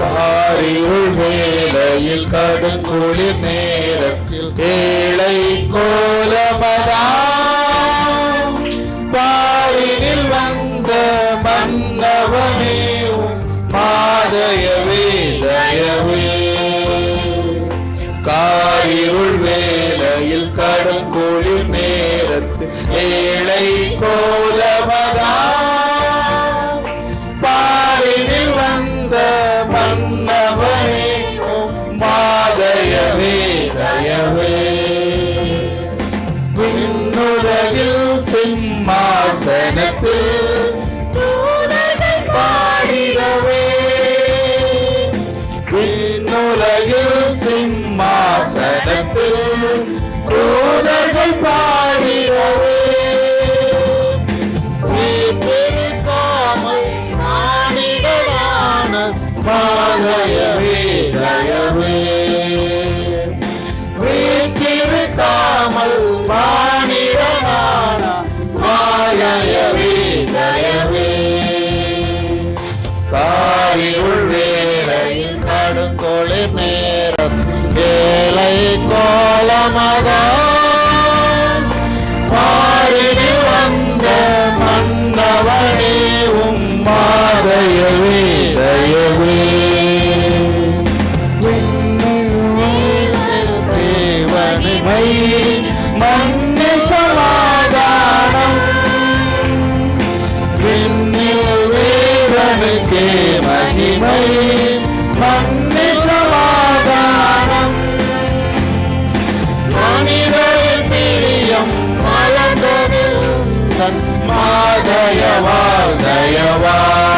காரிருள் வேலையில் கடுங்குளிர் நேரத்தில் ஏழை கோலமதா. பாரினில் வந்த மன்னவனே உம் மாதயவே தயவே காரிருள் வேலையில் கடுங்குளிர் நேரத்தில் ஏழை கோலமதாம் சிம்மாசனத்தில் தூதர்கள் பாடிடவே விண்ணுலகில் சிம்மாசனத்தில் தூதர்கள் பாடிடவே வீற்றிருக்காமல் மானிடரான மாதயவே தயவே. வேளையில் நேரம். ஏழை கோலமதான் மாறினில் வந்த மன்னவனே உம் மாதயவே தயவே. மண்ணில் சமாதானம். விண்ணில் தேவனுக்கே மகிமை. மண்ணில் அரசன் மாதயவால் தயவால்